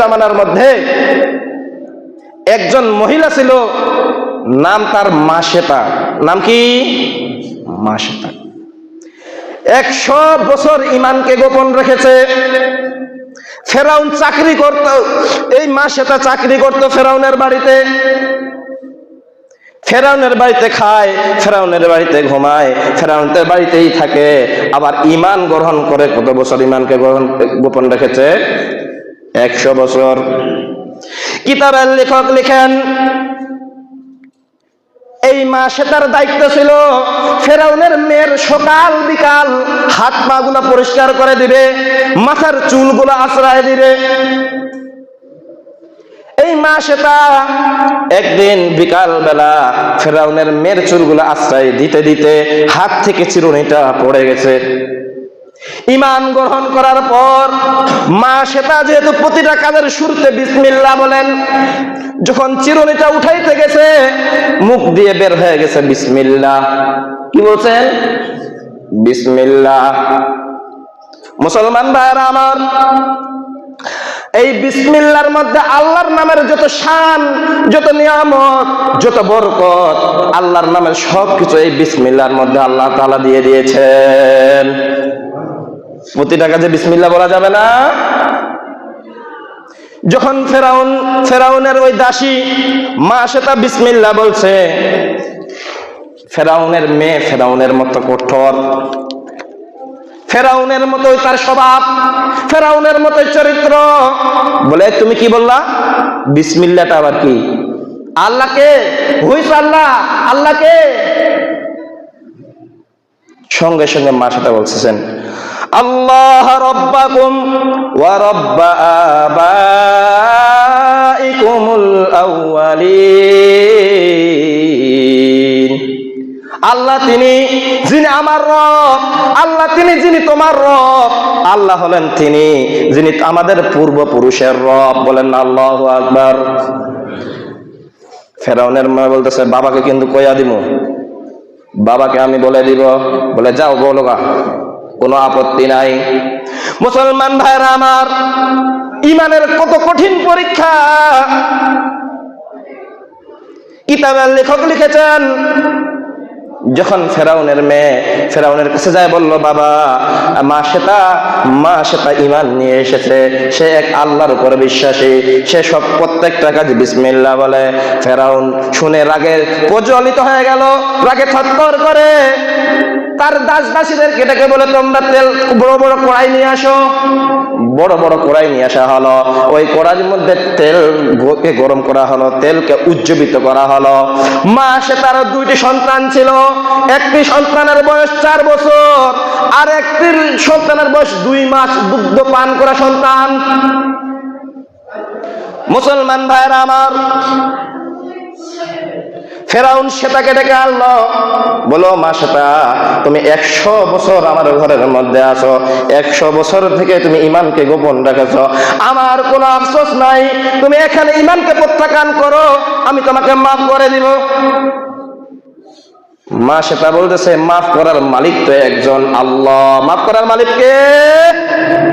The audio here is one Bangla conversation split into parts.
জামানার মধ্যে একজন মহিলা ছিল, নাম তার মা মাসেতা নাম কি? মা মাসেতা একশো বছর ইমানকে গোপন রেখেছে। ফেরাউন চাকরি করত, এই মা মাসেতা চাকরি করত ফেরাউনের বাড়িতে। ফেরাউনের বাড়িতে খায়, ফেরাউনের বাড়িতে ঘুমায় ফেরাউনের বাড়িতেই থাকে। আবার ইমান গ্রহণ করে কত বছর ইমানকে গ্রহণ, গোপন রেখেছে? একশো বছর। কিতাবের লেখক লিখেন, এই মাসে তার দায়িত্ব ছিল ফেরাউনের মেয়ের সকাল বিকাল হাত পা গুলা পরিষ্কার করে দিবে, মাথার চুলগুলো আশ্রয় দিবে। এই মা সেটা একদিন বিকাল বেলা ফেরাউনের মেয়ের চুলগুলো আশ্রয় দিতে দিতে হাত থেকে চিরুনিটা পড়ে গেছে। ইমান গ্রহণ করার পর মা সেটা যেহেতু প্রতিটা কাজের শুরুতে বিসমিল্লা বলেন, যখন চিরুনিটা উঠাইতে গেছে, মুখ দিয়ে বের হয়ে গেছে বিসমিল্লা কি বলছেন? বিসমিল্লা মুসলমান ভাইরা আমার, এই বিসমিল্লার মধ্যে আল্লাহর নামের যত শান, যত নিয়ামত, যত বরকত, আল্লাহর নামের সবকিছু এই বিসমিল্লার মধ্যে আল্লাহ তাআলা দিয়ে দিয়েছেন। প্রতিটা কাজে বিসমিল্লা বলা যাবে না? যখন ফেরাউন, ফেরাউনের ওই দাসী মা সেটা বিসমিল্লা বলছে, ফেরাউনের মেয়ে ফেরাউনের মতো কঠোর, ফেরাউনের মতোই তার স্বভাব, ফেরাউনের মতোই চরিত্র, বলে তুমি কি বললা? বিসমিল্লাটা আবার কি? আল্লাহকে? হুইস আল্লাহ, আল্লাহকে? সঙ্গে সঙ্গে মা সাথে বলতেছেন আল্লাহ রব্বাকুম ওয়া রব্বা আবাইকুমুল আউয়ালিন। আল্লাহ তিনি যিনি আমার রব, আল্লাহ তিনি যিনি তোমার রব, আল্লাহ হলেন তিনি যিনি আমাদের পূর্বপুরুষের রব, বলেন আল্লাহ আকবার। ফেরাউনের মা বলতেছে, বাবাকে কিন্তু কইয়া দিব বাবাকে আমি বলে দিব, বলে যাও বলো গা কোনো আপত্তি নাই। মুসলমান ভাইরা আমার ইমানের কত কঠিন পরীক্ষা। কিতাবের লেখক লিখেছেন যখন ফেরাউনের মেয়ে ফেরাউনের কাছে যায় বলল, বাবা মা সেটা মা সেটা ইমান নিয়ে এসেছে। সে এক আল্লাহর উপর বিশ্বাসী। সে সব প্রত্যেকটা কাজ বিসমিল্লা বলে। ফেরাউন শুনে রাগে প্রজ্বলিত হয়ে গেল, রাগে থরথর করে। তার দাস দাসীদেরকে ডেকে বলে, তোমরা তেল বড় বড় কড়াই নিয়ে আসো। বড় বড় কড়াই নিয়ে আসা হলো। ওই কড়াইয়ের মধ্যে তেল কে গরম করা হলো, তেলকে উজ্জীবিত করা হলো। মা সে তার দুইটি সন্তান ছিল। একটি সন্তানের বয়স চার বছর, আর একটি সন্তানের বয়স দুই মাস দুগ্ধ পান করা সন্তান। মুসলমান ভাইরা আমার ফেরাউন সেটাকে ডেকে আনলো। বলো, মা সেটা, তুমি একশো বছর আমার ঘরের মধ্যে আছো। একশো বছর থেকে তুমি ইমানকে গোপন রেখেছ। আমার কোনো আফসোস নাই। তুমি এখানে ইমানকে প্রত্যাখ্যান করো। আমি তোমাকে মাফ করে দিব। মা সেটা বলতেছে, মাফ করার মালিক তো একজন আল্লাহ। মাফ করার মালিক কে?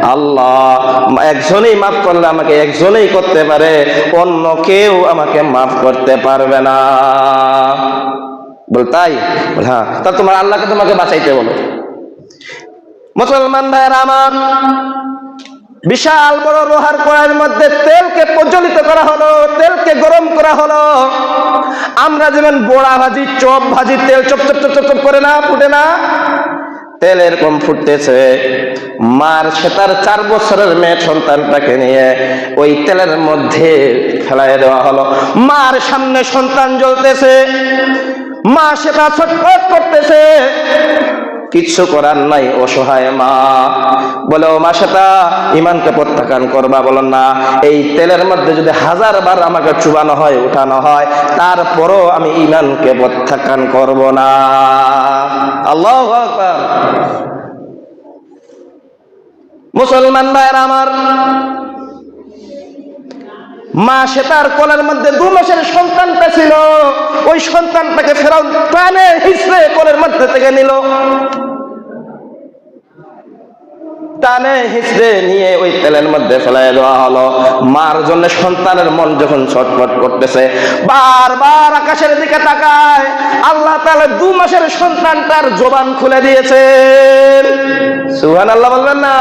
আল্লাহ। একজনই মাফ করলে আমাকে একজনই করতে পারে, অন্য কেউ আমাকে মাফ করতে পারবে না। বল, তাই? হ্যাঁ। তা তোমার আল্লাহকে তোমাকে বাঁচাইতে বলো। মুসলমান ভাইয়ের আমার বিশাল বড় লোহার কড়াইয়ের মধ্যে তেলকে প্রজ্বলিত করা হলো, তেলকে গরম করা হলো। আমরা যেমন বোড়া ভাজি, চপ ভাজি, তেল চপ চপ চপ চপ করে না, ফুটে না। তেল এরকম ফুটতেছে। মার সে তার চার বছরের মেয়ে সন্তানটাকে নিয়ে ওই তেলের মধ্যে ফেলাই দেওয়া হলো। মার সামনে সন্তান জ্বলতেছে। মা সেটা ছটফট করতেছে। কিচ্ছু করার নাই, অসহায় মা। বলে, ও মা সেটা ইমানকে প্রত্যাখ্যান করবা। বলো, না, এই তেলের মধ্যে যদি হাজার বার আমাকে চুবানো হয়, উঠানো হয়, তারপরও আমি ইমানকে প্রত্যাখ্যান করব না। আল্লাহ মুসলমান ভাইয়ের আমার মা সে তার কোলের মধ্যে দু মাসের সন্তানটা ছিল। ওই সন্তানটাকে ফেরাও প্রাণে হিসড়ে কোলের মধ্যে থেকে নিল। টানে নিয়ে ওই তেলের মধ্যে ফেলাই দেওয়া হলো। মার জন্য সন্তানের মন যখন ছটফট করতেছে, বারবার আকাশের দিকে তাকায়। আল্লাহ তাআলা দু মাসের সন্তানটার জবান খুলে দিয়েছেন। সুহান আল্লাহ বলবেন না।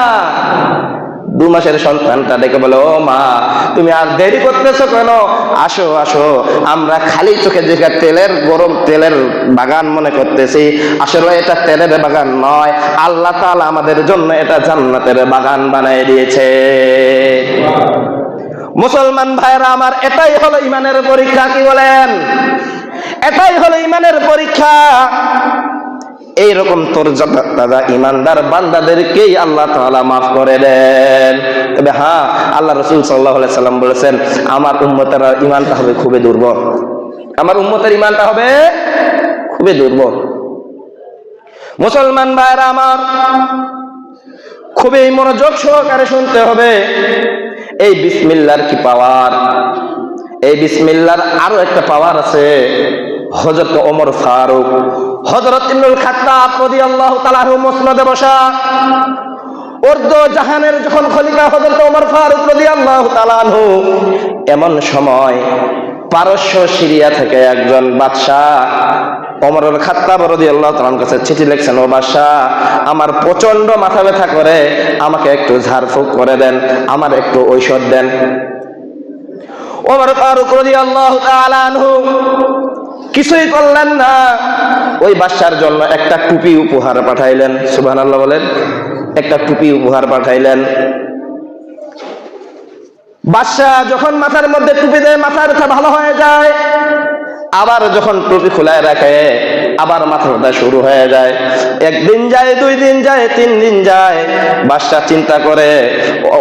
দু মাসের সন্তানটা ডেকে বলে, ও মা, তুমি আর দেরি করতেছো কেন? আসো আসো। আমরা খালি চোখে দেখে তেলের, গরম তেলের বাগান মনে করতেছি। আসলে এটা তেলের বাগান নয়। আল্লাহ তাআলা আমাদের জন্য এটা জান্নাতের বাগান বানিয়ে দিয়েছে। মুসলমান ভাইরা আমার এটাই হলো ইমানের পরীক্ষা, কি বলেন? এটাই হলো ইমানের পরীক্ষা। এইরকম তোর দাদা ইমানদার বান্দাদেরকেই আল্লাহ তাআলা মাফ করে দেন। তবে হ্যাঁ আল্লাহ রসুল সাল্লাহ সাল্লাম বলেছেন, আমার উম্মতের ইমানটা হবে খুবই দুর্বল। আমার উম্মতের ইমানটা হবে খুবই দুর্বল। মুসলমান ভাইরা আমার, খুবই মনোযোগ সহকারে শুনতে হবে। এই বিসমিল্লার কি পাওয়ার এই বিসমিল্লার আরও একটা পাওয়ার আছে। হজরত ওমর ফারুক হজরত ইবনুল খাত্তাব রাদিয়াল্লাহু তাআলা মুসনদে বসা। জাহানের যখন খলিফা হজরত ওমর ফারুক রাদিয়াল্লাহু তাআলা আনহু, এমন সময় পারস্য সিরিয়া থেকে একজন বাদশাহ ওমরুল খাত্তাব রাদিয়াল্লাহু তাআলার কাছে চিঠি লিখছেন, ও বাদশাহ, আমার প্রচণ্ড মাথা ব্যথা করে, আমাকে একটু ঝাড়ফুঁক করে দেন, আমার একটু ঔষধ দেন। ওমর ফারুক রাদিয়াল্লাহু তাআলা আনহু কিছুই করলেন না। ওই বাচ্চার জন্য একটা টুপি উপহার পাঠাইলেন। সুবাহ আল্লাহ বলেন, একটা টুপি উপহার পাঠাইলেন। বাদশাহ যখন মাথার মধ্যে টুপি দেয়, মাথার ভালো হয়ে যায়। আবার যখন টুপি খোলায় রাখে, আবার মাথা শুরু হয়ে যায়। একদিন যায়, দুই দিন যায়, তিন দিন যায়। বাদশা চিন্তা করে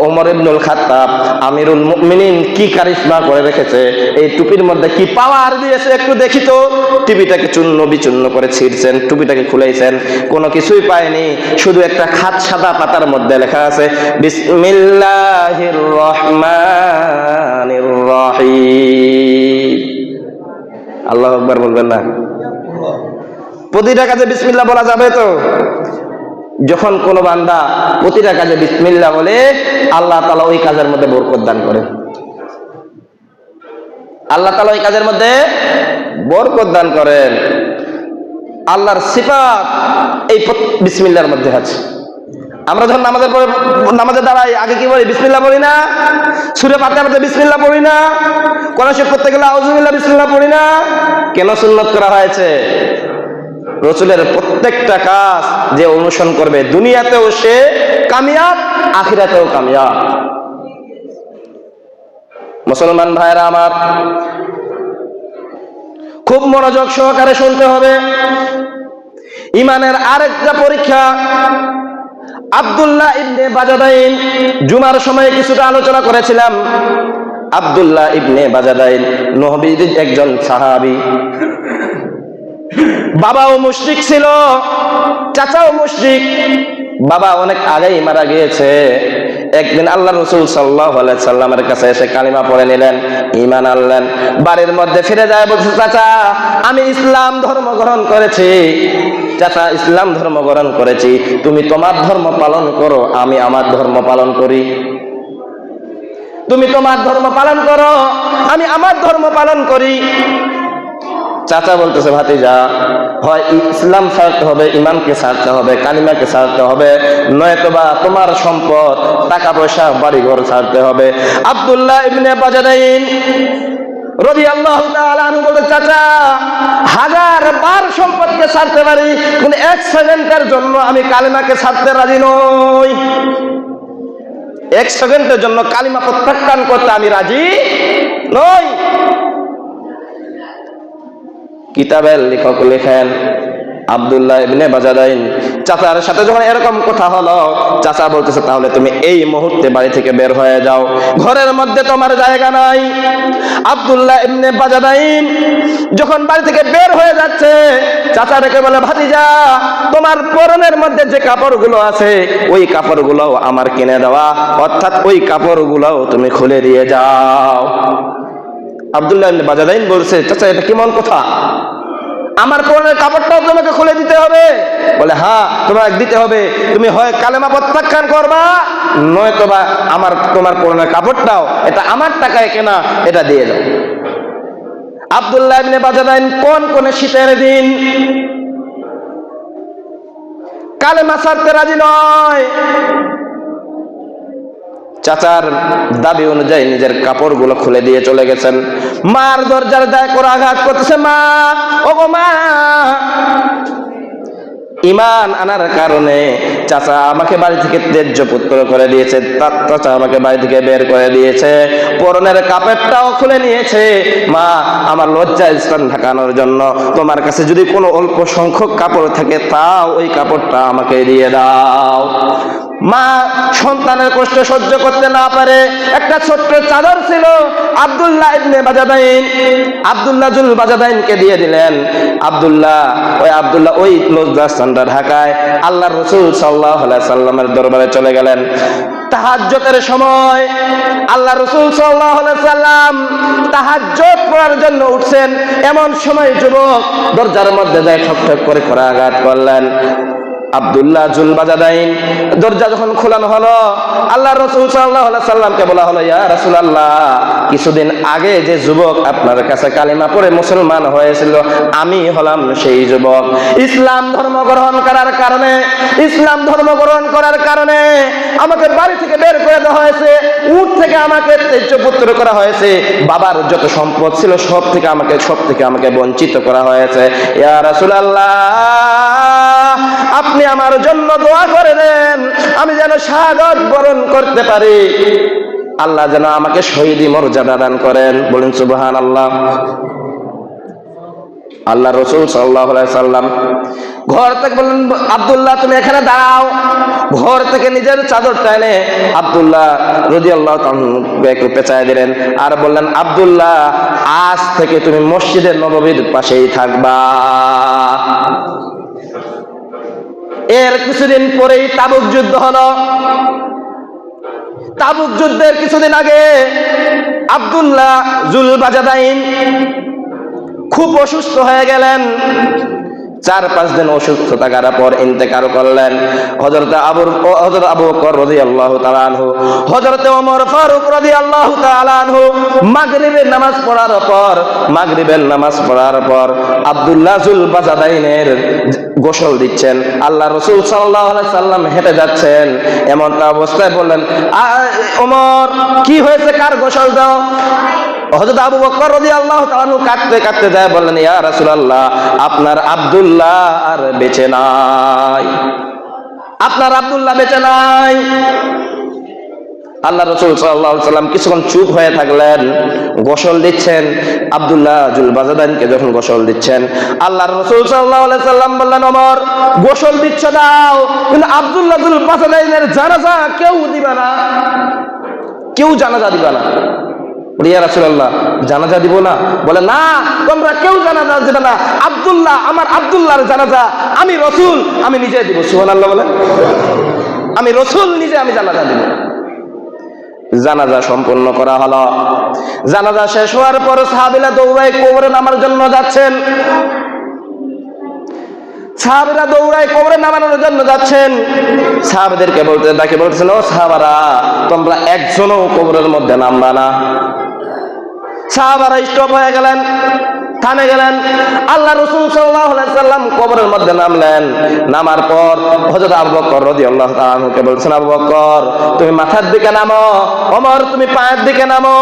ওমর ইবনুল খাত্তাব, আমিরুল মুমিনিন কি কারিশমা করে রেখেছে? এই টুপির মধ্যে কি পাওয়ার দিয়েছে একটু দেখি তো? টুপিটাকে চূর্ণ বিচূর্ণ করে ছিঁড়ছেন, টুপিটাকে খুলেছেন কোনো কিছুই পায়নি, শুধু একটা খাত সাদা পাতার মধ্যে লেখা আছে, বিসমিল্লাহির রহমানির রহিম। আল্লাহ আকবার বলবেন না। প্রতিটা কাজে বিসমিল্লাহ বলা যাবে তো? যখন কোন বান্দা প্রতিটা কাজে বিসমিল্লাহ বলে, আল্লাহ তালা ওই কাজের মধ্যে বরকত দান করে। আল্লাহ তালা ওই কাজের মধ্যে বরকত দান করেন। আল্লাহর সিফাত এই বিসমিল্লার মধ্যে আছে। আমরা যখন নামাজের পরে নামাজে দাঁড়াই, আগে কি বলি? বিসমিল্লাহ পড়ি না? সুরে পাতে পাতে বিসমিল্লাহ পড়ি না? কোন সে করতে গেলে আউজুবিল্লাহ বিসমিল্লাহ পড়ি না? কেন সুন্নত করা হয়েছে? রসুলের প্রত্যেকটা কাজ যে অনুসরণ করবে, দুনিয়াতেও সে কামিয়াব, আখিরাতেও কামিয়াব। মুসলমান ভাইরা আমার, খুব মনোযোগ সহকারে শুনতে হবে। ইমানের আরেকটা পরীক্ষা আব্দুল্লাহ ইবনে বাজাদাইন। জুমার সময় কিছুটা আলোচনা করেছিলাম। আবদুল্লাহ ইবনে বাজাদাইন, নবীর একজন সাহাবী। বাবাও মুশরিক ছিল, চাচাও মুশরিক। বাবা অনেক আগেই মারা গিয়েছে। একদিন আল্লাহ রসুল সাল্লাহ সাল্লামের কাছে এসে কালিমা পড়ে নিলেন ইমান আনলেন, বাড়ির মধ্যে ফিরে যায় বলছে, চাচা, আমি ইসলাম ধর্ম গ্রহণ করেছি। চাচা, ইসলাম ধর্ম গ্রহণ করেছি। তুমি তোমার ধর্ম পালন করো, আমি আমার ধর্ম পালন করি। তুমি তোমার ধর্ম পালন করো, আমি আমার ধর্ম পালন করি। চাচা বলতেছে, ভাতিজা, হয় ইসলাম ছাড়তে হবে ইমানকে ছাড়তে হবে, কালিমাকে ছাড়তে হবে, নয়তোবা তোমার সম্পদ টাকা পয়সা বাড়ি ঘর ছাড়তে হবে। আব্দুল্লাহ ইবনে বাজারাইন রবি আল্লাহ চাচা, হাজার বার সম্পদকে পারি এক সেকেন্ডের জন্য আমি রাজি নই। এক সেকেন্ডের জন্য কালিমা প্রত্যাখ্যান করতে আমি রাজি নই। কিতাবের লেখক লেখেন আবদুল্লাহ ইবনে বাজাদাইন। চাচার সাথে যখন এরকম কথা হলো, চাচা বলতেছে, তাহলে তুমি এই মুহূর্তে বাড়ি থেকে বের হয়ে যাও। ঘরের মধ্যে তোমার জায়গা নাই। আবদুল্লাহ ইবনে বাজাদাইন যখন বাড়ি থেকে বের হয়ে যাচ্ছে চাচা রেখে বলে, ভাতিজা, তোমার পরনের মধ্যে যে কাপড়গুলো আছে, ওই কাপড়গুলো আমার কিনে দেওয়া। অর্থাৎ ওই কাপড়গুলো তুমি খুলে দিয়ে যাও। আবদুল্লাহ বাজাদাইন বলছে, চাচা, এটা কেমন কথা? আমার পরনের কাপড়টাও তোমাকে খুলে দিতে হবে। বলে হ্যাঁ তোমাকে দিতে হবে। তুমি হয় কালেমা প্রত্যাখ্যান করবা নয়তো বা আমার, তোমার পরনের কাপড়টাও, এটা আমার টাকায় কেনা, এটা দিয়ে দাও। আব্দুল্লাহ ইবনে বাজাদাইন কোন কোন শীতের দিন? কালেমা ছাড়তে রাজি নয়। চাচার দাবি অনুযায়ী নিজের কাপড়গুলো খুলে দিয়ে চলে গেছেন। মার দরজার দায় করে আঘাত করতেছে মা ও মা। ইমান আনার কারণে চাচা আমাকে বাড়ি থেকে তেজ্য পুত্র করে দিয়েছে তার চাচা আমাকে বাড়ি থেকে বের করে দিয়েছে, পরনের কাপড়টাও খুলে নিয়েছে। মা, আমার লজ্জা স্থান ঢাকানোর জন্য তোমার কাছে যদি কোনো অল্প সংখ্যক কাপড় থাকে, তাও ওই কাপড়টা আমাকে দিয়ে দাও। মা সন্তানের কষ্ট সহ্য করতে না পারে। একটা ছোট্ট চাদর ছিল, Abdullah ibn Bajadain. Abdullah Dhul বাজাদাইনকে দিয়ে দিলেন। আব্দুল্লাহ, ওই আব্দুল্লাহ ওই লজ্জাস্থানটা ঢাকায় আল্লাহ রসুল সাল্লাহ সাল্লামের দরবারে চলে গেলেন। তাহাজ্জতের সময় আল্লাহ রসুল সাল্লাহ সাল্লাম তাহাজ্জত পড়ার জন্য উঠছেন। এমন সময় যুবক দরজার মধ্যে যায় ঠক ঠক করে খোরা আঘাত করলেন। আব্দুল্লাহ জুল বাজাদাইন দরজা যখন খোলানো হলো আল্লাহ রসুল সাল্লাহ সাল্লামকে বলা হলো, ইয়া রসুল আল্লাহ কিছুদিন আগে যে যুবক আপনার কাছে কালিমা পড়ে মুসলমান হয়েছিল, আমি হলাম সেই যুবক। ইসলাম ধর্ম গ্রহণ করার কারণে, ইসলাম ধর্ম গ্রহণ করার কারণে আমাকে বাড়ি থেকে বের করে দেওয়া হয়েছে উঠ থেকে আমাকে তেজপুত্র করা হয়েছে, বাবার যত সম্পদ ছিল সব থেকে আমাকে, সব থেকে আমাকে বঞ্চিত করা হয়েছে। ইয়া রাসূল আল্লাহ আপনি আমার জন্য দোয়া করে দেন। আমি যেন শাহাদত বরণ করতে পারি। আল্লাহ যেন আমাকে শহীদি মর্যাদা দান করেন। বলেন সুবহান আল্লাহ আল্লাহ রসুল সাল্লাহ সাল্লাম ঘর থেকে বললেন, আব্দুল্লাহ, তুমি এখানে দাঁড়াও। ঘর থেকে নিজের চাদরটা এনে আব্দুল্লাহ রদি আল্লাহ একটু পেঁচায় দিলেন আর বললেন, আব্দুল্লাহ, আজ থেকে তুমি মসজিদের নববীর পাশেই থাকবা। এর কিছুদিন পরেই তাবুক যুদ্ধ হলো। তাবুক যুদ্ধের কিছুদিন আগে আবদুল্লাহ জুল বাজাদাইন খুব অসুস্থ হয়ে গেলেন। চার পাঁচ দিন অসুস্থ থাকার পর ইন্তেকার করলেন। হজরত আবুর হজরত আবু বকর রাদিয়াল্লাহু তাআলা আনহু হজরত ওমর ফারুক রাদিয়াল্লাহু তাআলা আনহু মাগরিবের নামাজ পড়ার পর, মাগরিবের নামাজ পড়ার পর আব্দুল্লাহ জুল বাজাদাইনের গোসল দিচ্ছেন। আল্লাহ রসুল সাল্লাহ সাল্লাম হেঁটে যাচ্ছেন। এমন অবস্থায় বললেন "আ, ওমর কি হয়েছে? কার গোসল দাও? হজরত আবু বকর রদি আল্লাহ তালু কাঁদতে কাঁদতে যায় বললেন ইয়া রাসূলুল্লাহ আপনার আবদুল্লাহ আর বেঁচে নাই। আপনার আব্দুল্লাহ বেঁচে নাই। আল্লাহ রসুল আলাইহি সাল্লাম কিছুক্ষণ চুপ হয়ে থাকলেন, গোসল দিচ্ছেন। আব্দুল্লাহ জুল বাজাদানকে যখন গোসল দিচ্ছেন, আল্লাহ রসুল আলাইহি সাল্লাম বললেন, ওমর, গোসল দিচ্ছ দাও, কিন্তু আব্দুল্লাহ জুল বাজাদানের জানাজা কেউ দিবে না। কেউ জানাজা দিবে না। জানাজা দিব না? বলে, না কেউ জানাজা না। আব্দুল্লাহ, আমার জানাজা আমি রসুল, আমি নিজে বলে আমি রসুল, নিজে আমি জানাজা দিব। জানাজা সম্পন্ন করা হলো। জানাজা শেষ হওয়ার পর সাহাবিলা দৌড়ায় কোবরে নামার জন্য যাচ্ছেন। সাহাবিরা দৌড়ায় কোবরে নামানোর জন্য যাচ্ছেন। সাহাবিদেরকে বলতে ডাকে বলছেন ও সাহাবারা, তোমরা একজনও কোবরের মধ্যে নামবা না। সাহাবারা স্টপ হয়ে গেলেন। থামে গেলেন। আল্লাহ রসুল সাল্লাম কবরের মধ্যে নামলেন। নামার পর হজরত আবু বকর রাদিয়াল্লাহু তাআলা আনহুকে বলছেন, আবু বকর, তুমি মাথার দিকে নামো। ওমর, তুমি পায়ের দিকে নামো।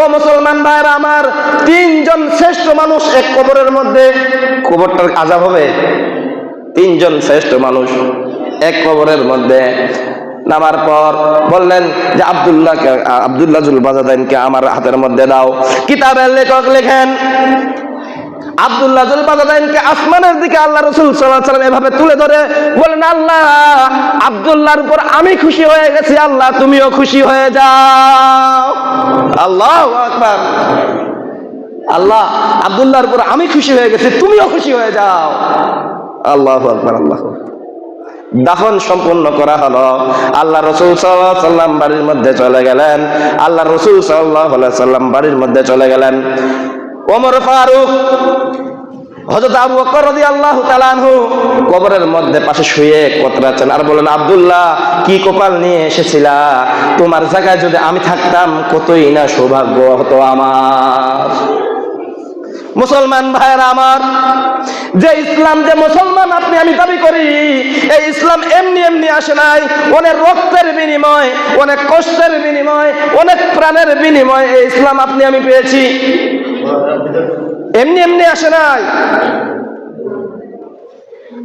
ও মুসলমান ভাইরা আমার, তিনজন শ্রেষ্ঠ মানুষ এক কবরের মধ্যে। কবরটার আজাব হবে? তিনজন শ্রেষ্ঠ মানুষ এক কবরের মধ্যে। নামার পর বললেন যে, আব্দুল্লাহকে আব্দুল্লাহ জুল বাজাদাইনকে আমার হাতের মধ্যে দাও। কিতাবের লেখক লেখেন আব্দুল্লাহ আসমানের দিকে আল্লাহ রসুল সাল্লাহ এভাবে তুলে ধরে, বলেন, আল্লাহ, আব্দুল্লাহর উপর আমি খুশি হয়ে গেছি, আল্লাহ, তুমিও খুশি হয়ে যাও। আল্লাহ আকবার। আল্লাহ, আব্দুল্লাহর উপর আমি খুশি হয়ে গেছি, তুমিও খুশি হয়ে যাও। আল্লাহ আকবার, আল্লাহ দাফন সম্পূর্ণ করা হলো। আল্লাহ রসুল সাল্লাম বাড়ির মধ্যে চলে গেলেন। আল্লাহ রসুল সাল্লাহ সাল্লাম বাড়ির মধ্যে চলে গেলেন। ওমর ফারুক, হযরত আবু বকর রাদিয়াল্লাহু তাআলা আনহু কবরের মধ্যে পাশে শুয়ে কতরাচ্ছেন আর বলেন, আব্দুল্লাহ, কি কপাল নিয়ে এসেছিলা? তোমার জায়গায় যদি আমি থাকতাম, কতই না সৌভাগ্য হতো আমার। মুসলমান ভাইয়েরা আমার, যে ইসলাম যে মুসলমান আপনি, আমি দাবি করি, এই ইসলাম এমনি এমনি আসে নাই। অনেক রক্তের বিনিময়, অনেক কষ্টের বিনিময়, অনেক প্রাণের বিনিময় এই ইসলাম আপনি, আমি পেয়েছি। এমনি এমনি আসে নাই।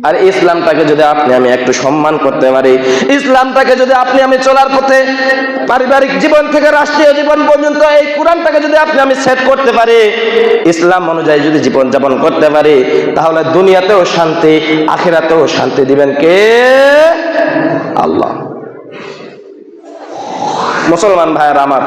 আর ইসলামটাকে যদি আপনি আমি একটু সম্মান করতে পারি, ইসলামটাকে যদি আপনি আমি চলার পথে পারিবারিক জীবন থেকে রাষ্ট্রীয় জীবন পর্যন্ত এই কোরআনটাকে যদি আপনি আমি সেট করতে পারি, ইসলাম অনুযায়ী যদি জীবন যাপন করতে পারি, তাহলে দুনিয়াতেও শান্তি, আখেরাতেও শান্তি দিবেন কে? আল্লাহ। মুসলমান ভাইয়ের আমার